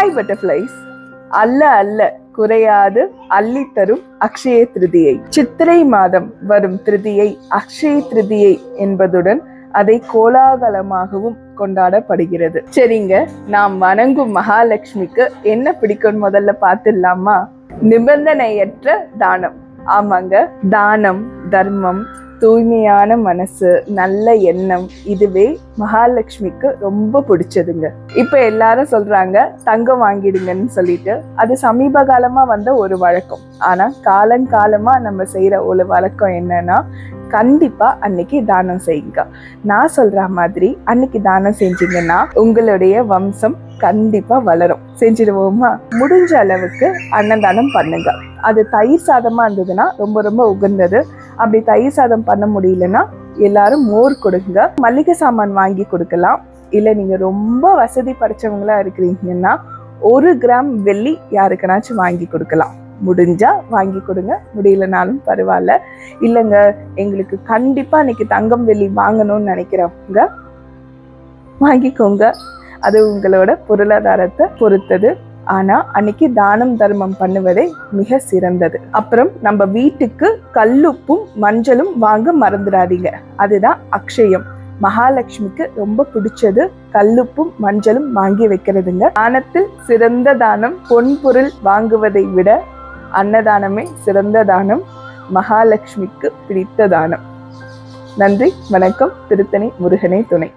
Hi butterflies அல்ல அல்ல குறையாது அள்ளி தரும் அக்ஷய திருதியை. சித்திரை மாதம் வரும் திருதியை அக்ஷய திருதியை என்பதுடன் அதை கோலாகலமாகவும் கொண்டாடப்படுகிறது. சரிங்க நாம் வணங்கும் மகாலட்சுமிக்கு என்ன பிடிக்கும் முதல்ல பார்த்துடலாமா? நிபந்தனையற்ற தானம். ஆமாங்க தானம் தர்மம் தூய்மையான மனசு நல்ல எண்ணம் இதுவே மகாலட்சுமிக்கு ரொம்ப பிடிச்சதுங்க. இப்ப எல்லாரும் சொல்றாங்க தங்கம் வாங்கிடுங்கன்னு சொல்லிட்டு அது சமீப காலமா வந்த ஒரு வழக்கம். ஆனா காலங்காலமா நம்ம செய்யற ஒரு வழக்கம் என்னன்னா கண்டிப்பா அன்னைக்கு தானம் செய்யுங்க. நான் சொல்ற மாதிரி அன்னைக்கு தானம் செஞ்சீங்கன்னா உங்களுடைய வம்சம் கண்டிப்பா வளரும். செஞ்சிடுவோமா முடிஞ்ச அளவுக்கு அன்னதானம் பண்ணுங்க. அது தயிர் சாதமா இருந்ததுன்னா ரொம்ப ரொம்ப உகந்தது. அப்படி தயிர் சாதம் பண்ண முடியலன்னா எல்லாரும் மோர் கொடுங்க. மளிகை சாமான் வாங்கி கொடுக்கலாம். இல்லை நீங்கள் ரொம்ப வசதி படைச்சவங்களா இருக்கிறீங்கன்னா ஒரு கிராம் வெள்ளி யாருக்குனாச்சும் வாங்கி கொடுக்கலாம். முடிஞ்சா வாங்கி கொடுங்க. முடியலனாலும் பரவாயில்ல. இல்லைங்க எங்களுக்கு கண்டிப்பாக இன்னைக்கு தங்கம் வெள்ளி வாங்கணும்னு நினைக்கிறவங்க வாங்கிக்கோங்க. அது உங்களோட பொருளாதாரத்தை பொறுத்தது. ஆனா அன்னைக்கு தானம் தர்மம் பண்ணுவதே மிக சிறந்தது. அப்புறம் நம்ம வீட்டுக்கு கல்லுப்பும் மஞ்சளும் வாங்க மறந்துடாதீங்க. அதுதான் அக்ஷயம். மகாலட்சுமிக்கு ரொம்ப பிடிச்சது கல்லுப்பும் மஞ்சளும் வாங்கி வைக்கிறதுங்க. தானத்தில் சிறந்த தானம் பொன் பொருள் வாங்குவதை விட அன்னதானமே சிறந்த தானம் மகாலட்சுமிக்கு பிடித்த தானம். நன்றி வணக்கம். திருத்தணி முருகனே துணை.